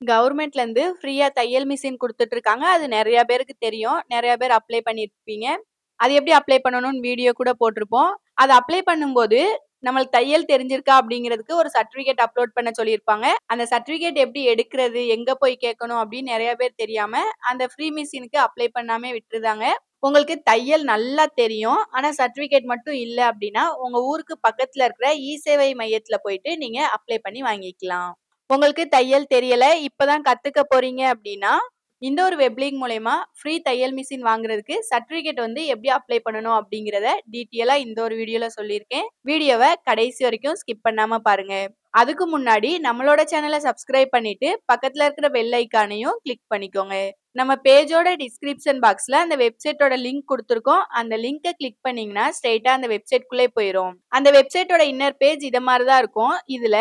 கவர்மெண்ட்ல இருந்து ஃப்ரீயா தையல் மிஷின் கொடுத்துட்ருக்காங்க அது நிறையா பேருக்கு தெரியும். நிறையா பேர் அப்ளை பண்ணியிருப்பீங்க. அது எப்படி அப்ளை பண்ணணும்னு வீடியோ கூட போட்டிருப்போம். அது அப்ளை பண்ணும்போது, நம்மளுக்கு தையல் தெரிஞ்சிருக்கா அப்படிங்கிறதுக்கு ஒரு சர்டிபிகேட் அப்லோட் பண்ண சொல்லியிருப்பாங்க. அந்த சர்டிபிகேட் எப்படி எடுக்கிறது? எங்க போய் கேட்கணும்? அப்படின்னு நிறைய பேர் தெரியாம, அந்த ஃப்ரீ மிஷினுக்கு அப்ளை பண்ணாமயே விட்டுருதாங்க. உங்களுக்கு தையல் நல்லா தெரியும். ஆனா சர்டிபிகேட் மட்டும் இல்லை அப்படின்னா, உங்க ஊருக்கு பக்கத்துல இருக்கிற இ-சேவை மையத்துல போயிட்டு நீங்க அப்ளை பண்ணி வாங்கிக்கலாம். உங்களுக்கு தையல் தெரியல, இப்பதான் கத்துக்க போறீங்க அப்படின்னா, இந்த ஒரு வெப்லிங் மூலயமா ஃப்ரீ தையல் மிஷின் வாங்குறதுக்கு சர்டிபிகேட் வந்து எப்படி அப்ளை பண்ணணும் அப்படிங்கிறத டீட்டெயிலாக இந்த ஒரு வீடியோல சொல்லியிருக்கேன். வீடியோவை கடைசி வரைக்கும் ஸ்கிப் பண்ணாம பாருங்க. அதுக்கு முன்னாடி நம்மளோட சேனலை சப்ஸ்கிரைப் பண்ணிட்டு, பக்கத்துல இருக்கிற பெல் ஐக்கானையும் கிளிக் பண்ணிக்கோங்க. நம்ம பேஜோட டிஸ்கிரிப்ஷன் பாக்ஸ்ல அந்த வெப்சைட்டோட லிங்க் கொடுத்துருக்கோம் அந்த லிங்கை கிளிக் பண்ணீங்கன்னா, ஸ்ட்ரெயிட்டா அந்த வெப்சைட்குள்ளே போயிடும் அந்த வெப்சைட்டோட இன்னர் பேஜ் இத மாதிரி தான் இருக்கும். இதுல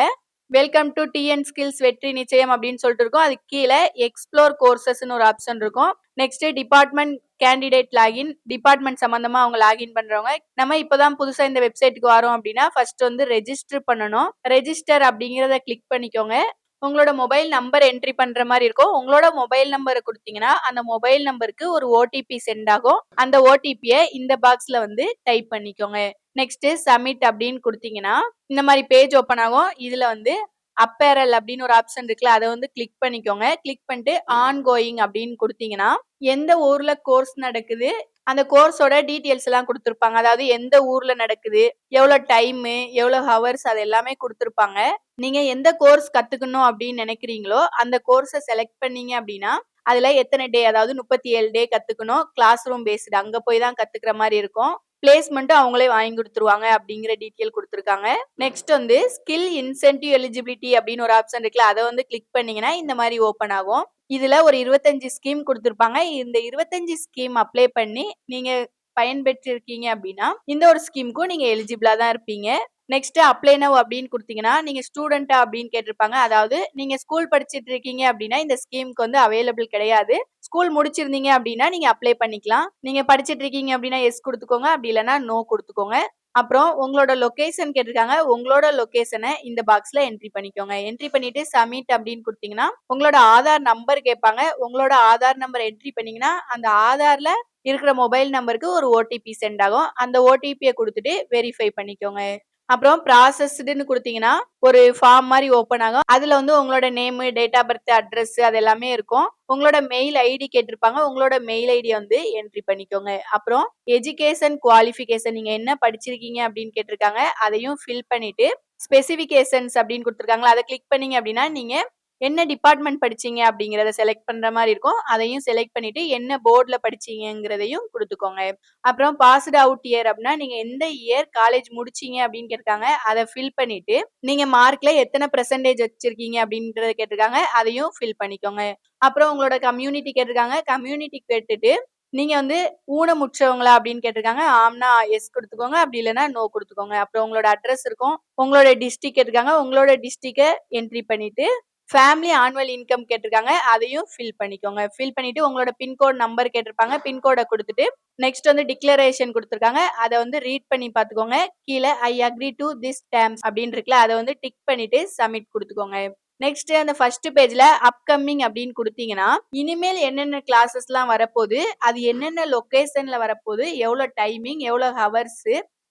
வெல்கம் டு டிஎன் ஸ்கில்ஸ் வெற்றி நிச்சயம் அப்படின்னு சொல்லிட்டு இருக்கும். அதுக்கு கீழ எக்ஸ்ப்ளோர் கோர்சஸ்ன்னு ஒரு ஆப்ஷன் இருக்கும். Next department candidate login department சம்பந்தமா அவங்க லாகின் பண்றவங்க நம்ம இப்பதான் புதுசா இந்த வெப்சைட்டுக்கு வரோம் அப்படின்னா ஃபர்ஸ்ட் வந்து ரெஜிஸ்டர் பண்ணணும். ரெஜிஸ்டர் அப்படிங்கறத கிளிக் பண்ணிக்கோங்க. உங்களோட மொபைல் நம்பர் என்ட்ரி பண்ற மாதிரி இருக்கும். உங்களோட மொபைல் நம்பரை கொடுத்தீங்கன்னா அந்த மொபைல் நம்பருக்கு ஒரு ஓடிபி சென்ட் ஆகும். அந்த ஓடிபியை இந்த பாக்ஸ்ல வந்து டைப் பண்ணிக்கோங்க. நெக்ஸ்ட் சப்மிட் அப்படின்னு கொடுத்தீங்கன்னா இந்த மாதிரி பேஜ் ஓப்பன் ஆகும். இதுல வந்து அப்பேரல் அப்படின்னு ஒரு ஆப்ஷன் இருக்குல்ல அதை வந்து கிளிக் பண்ணிக்கோங்க. கிளிக் பண்ணிட்டு ஆன் கோயிங் அப்படின்னு கொடுத்தீங்கன்னா எந்த ஊர்ல கோர்ஸ் நடக்குது அந்த கோர்ஸோட டீட்டெயில்ஸ் எல்லாம் கொடுத்துருப்பாங்க. அதாவது எந்த ஊர்ல நடக்குது, எவ்வளவு டைம், எவ்வளவு ஹவர்ஸ் அது எல்லாமே கொடுத்துருப்பாங்க. நீங்க எந்த கோர்ஸ் கத்துக்கணும் அப்படின்னு நினைக்கிறீங்களோ அந்த கோர்ஸை செலக்ட் பண்ணீங்க அப்படின்னா அதுல எத்தனை டே அதாவது முப்பத்தி ஏழு டே கத்துக்கணும். கிளாஸ் ரூம் பேஸ்டு அங்க போய் தான் கத்துக்கிற மாதிரி இருக்கும். பிளேஸ்மெண்ட்டும் அவங்களே வாங்கி கொடுத்துருவாங்க அப்படிங்கிற டீட்டெயில் கொடுத்துருக்காங்க. நெக்ஸ்ட் வந்து ஸ்கில் இன்சென்டிவ் எலிஜிபிலிட்டி அப்படின்னு ஒரு ஆப்ஷன் இருக்குல்ல அதை வந்து கிளிக் பண்ணீங்கன்னா இந்த மாதிரி ஓப்பன் ஆகும். இதுல ஒரு இருபத்தஞ்சு ஸ்கீம் கொடுத்துருப்பாங்க. இந்த இருபத்தஞ்சு ஸ்கீம் அப்ளை பண்ணி நீங்க பயன்பெற்றிருக்கீங்க அப்படின்னா இந்த ஒரு ஸ்கீமுக்கும் நீங்க எலிஜிபிளா தான் இருப்பீங்க. நெக்ஸ்ட் அப்ளை நவ் அப்படின்னு கொடுத்தீங்கன்னா நீங்க ஸ்டூடெண்டா அப்படின்னு கேட்டிருப்பாங்க. அதாவது நீங்க ஸ்கூல் படிச்சிட்டு இருக்கீங்க அப்படின்னா இந்த ஸ்கீமுக்கு வந்து அவைலபிள் கிடையாது. ஸ்கூல் முடிச்சிருந்தீங்க அப்படின்னா நீங்க அப்ளை பண்ணிக்கலாம். நீங்க படிச்சிட்டு இருக்கீங்க அப்படின்னா எஸ் கொடுத்துக்கோங்க. அப்படி இல்லைன்னா நோ கொடுத்துக்கோங்க. அப்புறம் உங்களோட லொகேஷன் கேட்டிருக்காங்க. உங்களோட லொக்கேஷனை இந்த பாக்ஸ்ல என்ட்ரி பண்ணிக்கோங்க. என்ட்ரி பண்ணிட்டு சப்மிட் அப்படின்னு கொடுத்தீங்கன்னா உங்களோட ஆதார் நம்பர் கேட்பாங்க. உங்களோட ஆதார் நம்பர் என்ட்ரி பண்ணீங்கன்னா அந்த ஆதார்ல இருக்கிற மொபைல் நம்பருக்கு ஒரு ஓடிபி சென்ட் ஆகும். அந்த ஓடிபியை கொடுத்துட்டு வெரிஃபை பண்ணிக்கோங்க. அப்புறம் ப்ராசஸ்டுன்னு கொடுத்தீங்கன்னா ஒரு ஃபார்ம் மாதிரி ஓப்பன் ஆகும். அதுல வந்து உங்களோட name date of birth, address அது எல்லாமே இருக்கும். உங்களோட மெயில் ஐடி கேட்டிருப்பாங்க. உங்களோட மெயில் ஐடியை வந்து என்ட்ரி பண்ணிக்கோங்க. அப்புறம் எஜுகேஷன் குவாலிஃபிகேஷன் நீங்க என்ன படிச்சிருக்கீங்க அப்படின்னு கேட்டிருக்காங்க. அதையும் ஃபில் பண்ணிட்டு ஸ்பெசிபிகேஷன்ஸ் அப்படின்னு கொடுத்துருக்காங்களா அதை கிளிக் பண்ணீங்க அப்படின்னா நீங்க என்ன டிபார்ட்மெண்ட் படிச்சீங்க அப்படிங்கறத செலக்ட் பண்ற மாதிரி இருக்கும். அதையும் செலக்ட் பண்ணிட்டு என்ன போர்டுல படிச்சீங்கிறதையும் கொடுத்துக்கோங்க. அப்புறம் பாஸ்டு அவுட் இயர் அப்படின்னா நீங்க எந்த இயர் காலேஜ் முடிச்சீங்க அப்படின்னு கேட்டிருக்காங்க. அதை ஃபில் பண்ணிட்டு நீங்க மார்க்ல எத்தனை பெர்சன்டேஜ் வச்சிருக்கீங்க அப்படின்றத கேட்டிருக்காங்க. அதையும் ஃபில் பண்ணிக்கோங்க. அப்புறம் உங்களோட கம்யூனிட்டி கேட்டிருக்காங்க. கம்யூனிட்டி கேட்டுட்டு நீங்க வந்து ஊனமுற்றவங்களா அப்படின்னு கேட்டிருக்காங்க. ஆம்னா எஸ் கொடுத்துக்கோங்க. அப்படி இல்லைன்னா நோ கொடுத்துக்கோங்க. அப்புறம் உங்களோட அட்ரஸ் இருக்கும். உங்களோட டிஸ்ட்ரிக்ட் கேட்டிருக்காங்க. உங்களோட டிஸ்ட்ரிக்ட என்ட்ரி பண்ணிட்டு ஃபேமிலி ஆனுவல் இன்கம் கேட்டிருக்காங்க. அதையும் ஃபில் பண்ணிக்கோங்க. ஃபில் பண்ணிட்டு உங்களோட பின்கோட் நம்பர் கேட்டிருப்பாங்க. பின்கோட கொடுத்துட்டு நெக்ஸ்ட் வந்து டிக்ளரேஷன் கொடுத்துருக்காங்க. அதை வந்து ரீட் பண்ணி பார்த்துக்கோங்க. கீழே I agree to this terms அப்படின்னு இருக்குல்ல அதை வந்து டிக் பண்ணிட்டு சப்மிட் கொடுத்துக்கோங்க. நெக்ஸ்ட் அந்த ஃபர்ஸ்ட் பேஜ்ல அப்கமிங் அப்படின்னு கொடுத்தீங்கன்னா இனிமேல் என்னென்ன கிளாஸஸ் எல்லாம் வரப்போகுது அது என்னென்ன லொக்கேஷன்ல வரப்போகுது எவ்வளவு டைமிங் எவ்வளவு ஹவர்ஸ்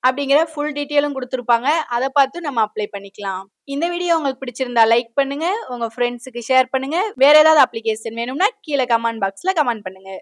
அப்படிங்கிற ஃபுல் டீட்டெயிலும் கொடுத்துருப்பாங்க. அதை பார்த்து நம்ம அப்ளை பண்ணிக்கலாம். இந்த வீடியோ உங்களுக்கு பிடிச்சிருந்தா லைக் பண்ணுங்க. உங்க ஃப்ரெண்ட்ஸுக்கு ஷேர் பண்ணுங்க. வேற ஏதாவது அப்ளிகேஷன் வேணும்னா கீழே கமெண்ட் பாக்ஸ்ல கமெண்ட் பண்ணுங்க.